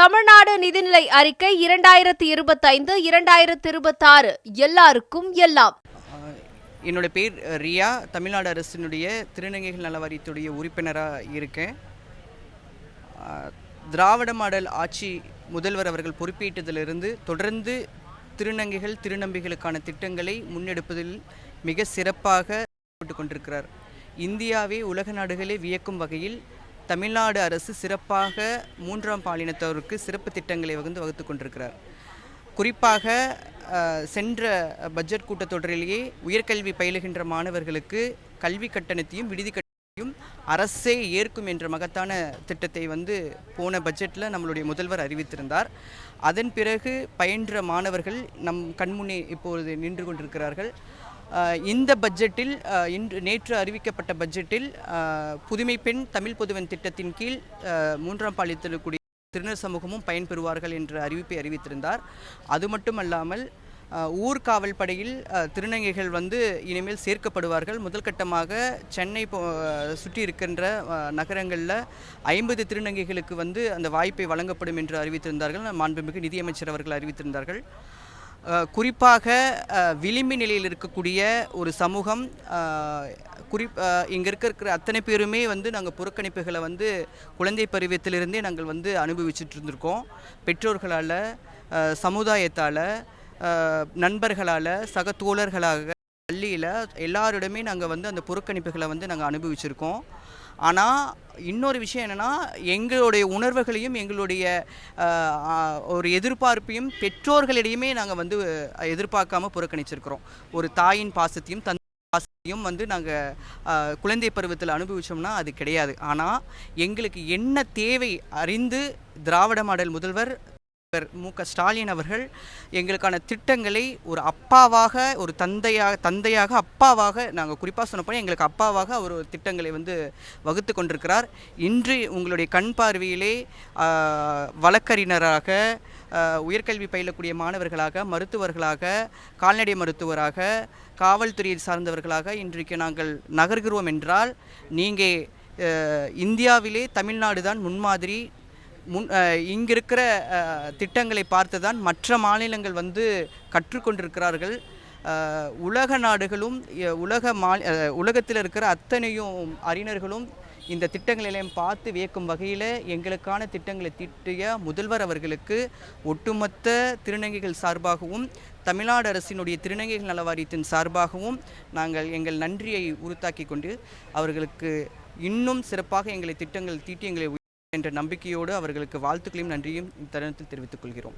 தமிழ்நாடு நிதிநிலை அறிக்கை இரண்டாயிரத்தி இருபத்தைந்து இரண்டாயிரத்தி இருபத்தாறு. எல்லாருக்கும் எல்லாம். ஆஹ் என்னோட பேர் ரியா. தமிழ்நாடு அரசினுடைய திருநங்கைகள் நல வாரியத்துடைய உறுப்பினராக இருக்கேன் திராவிட மாடல் ஆட்சி முதல்வர் அவர்கள் பொறுப்பேற்றதிலிருந்து தொடர்ந்து திருநங்கைகள் திருநம்பிகளுக்கான திட்டங்களை முன்னெடுப்பதில் மிக சிறப்பாக கொண்டிருக்கிறார். இந்தியாவே உலக நாடுகளே வியக்கும் வகையில் தமிழ்நாடு அரசு சிறப்பாக மூன்றாம் பாலினத்தவருக்கு சிறப்பு திட்டங்களை வகுந்து வகுத்து கொண்டிருக்கிறார். குறிப்பாக சென்ற பட்ஜெட் கூட்டத்தொடரிலேயே உயர்கல்வி பயிலுகின்ற மாணவர்களுக்கு கல்வி கட்டணத்தையும் விடுதி கட்டணத்தையும் அரசே ஏற்கும் என்ற மகத்தான திட்டத்தை வந்து போன பட்ஜெட்டில் நம்மளுடைய முதல்வர் அறிவித்திருந்தார். அதன் பிறகு பயின்ற மாணவர்கள் நம் கண்முன்னே இப்போது நின்று கொண்டிருக்கிறார்கள். இந்த பட்ஜெட்டில் இன்று நேற்று அறிவிக்கப்பட்ட பட்ஜெட்டில் புதுமை பெண் தமிழ் புதுவன் திட்டத்தின் கீழ் மூன்றாம் பாலியத்திற்குரிய திருநர் சமூகமும் பயன்பெறுவார்கள் என்ற அறிவிப்பை அறிவித்திருந்தார். அது மட்டுமல்லாமல் ஊர்காவல் படையில் திருநங்கைகள் வந்து இனிமேல் சேர்க்கப்படுவார்கள். முதல் கட்டமாக சென்னை போ சுற்றி இருக்கின்ற நகரங்களில் ஐம்பது திருநங்கைகளுக்கு வந்து அந்த வாய்ப்பை வழங்கப்படும் என்று அறிவித்திருந்தார்கள். மாண்புமிகு நிதியமைச்சர் அவர்கள் அறிவித்திருந்தார்கள். குறிப்பாக விளிம்பு நிலையில் இருக்கக்கூடிய ஒரு சமூகம் குறி இங்கே இருக்கிற அத்தனை பேருமே வந்து நாங்கள் புறக்கணிப்புகளை வந்து குழந்தை பருவத்திலிருந்தே நாங்கள் வந்து அனுபவிச்சுட்டு இருந்திருக்கோம். பெற்றோர்களால் சமுதாயத்தால் நண்பர்களால் சக தோழர்களாக பள்ளியில் எல்லாரிடமே நாங்கள் வந்து அந்த புறக்கணிப்புகளை வந்து நாங்கள் அனுபவிச்சிருக்கோம். ஆனால் இன்னொரு விஷயம் என்னென்னா எங்களுடைய உணர்வுகளையும் எங்களுடைய ஒரு எதிர்பார்ப்பையும் பெற்றோர்களிடையுமே நாங்கள் வந்து எதிர்பார்க்காம புறக்கணிச்சிருக்கிறோம். ஒரு தாயின் பாசத்தையும் தன் பாசத்தையும் வந்து நாங்கள் குழந்தை பருவத்தில் அனுபவித்தோம்னா அது கிடையாது. ஆனால் எங்களுக்கு என்ன தேவை அறிந்து திராவிட மாடல் முதல்வர் தலைவர் மு. க. ஸ்டாலின் அவர்கள் எங்களுக்கான திட்டங்களை ஒரு அப்பாவாக ஒரு தந்தையாக தந்தையாக அப்பாவாக நாங்கள் குறிப்பாக சொன்னப்போ எங்களுக்கு அப்பாவாக அவர் ஒரு திட்டங்களை வந்து வகுத்து கொண்டிருக்கிறார். இன்று உங்களுடைய கண் பார்வையிலே வழக்கறிஞராக உயர்கல்வி பயிலக்கூடிய மாணவர்களாக மருத்துவர்களாக கால்நடை மருத்துவராக காவல்துறையை சார்ந்தவர்களாக இன்றைக்கு நாங்கள் நகர்கிறோம் என்றால் நீங்கள் இந்தியாவிலே தமிழ்நாடு தான் முன்மாதிரி முன் இங்கிருக்கிற திட்டங்களை பார்த்து தான் மற்ற மாநிலங்கள் வந்து கற்றுக்கொண்டிருக்கிறார்கள். உலக நாடுகளும் உலக மா உலகத்தில் இருக்கிற அத்தனையும் அறிஞர்களும் இந்த திட்டங்களெல்லாம் பார்த்து வியக்கும் வகையில் எங்களுக்கான திட்டங்களை தீட்டிய முதல்வர் அவர்களுக்கு ஒட்டுமொத்த திருநங்கைகள் சார்பாகவும் தமிழ்நாடு அரசினுடைய திருநங்கைகள் நல வாரியத்தின் சார்பாகவும் நாங்கள் எங்கள் நன்றியை உறுத்தாக்கி கொண்டு அவர்களுக்கு இன்னும் சிறப்பாக எங்களை திட்டங்கள் தீட்டி எங்களை என்ற நம்பிக்கையோடு அவர்களுக்கு வாழ்த்துக்களையும் நன்றியும் இத்தருணத்தில் தெரிவித்துக் கொள்கிறோம்.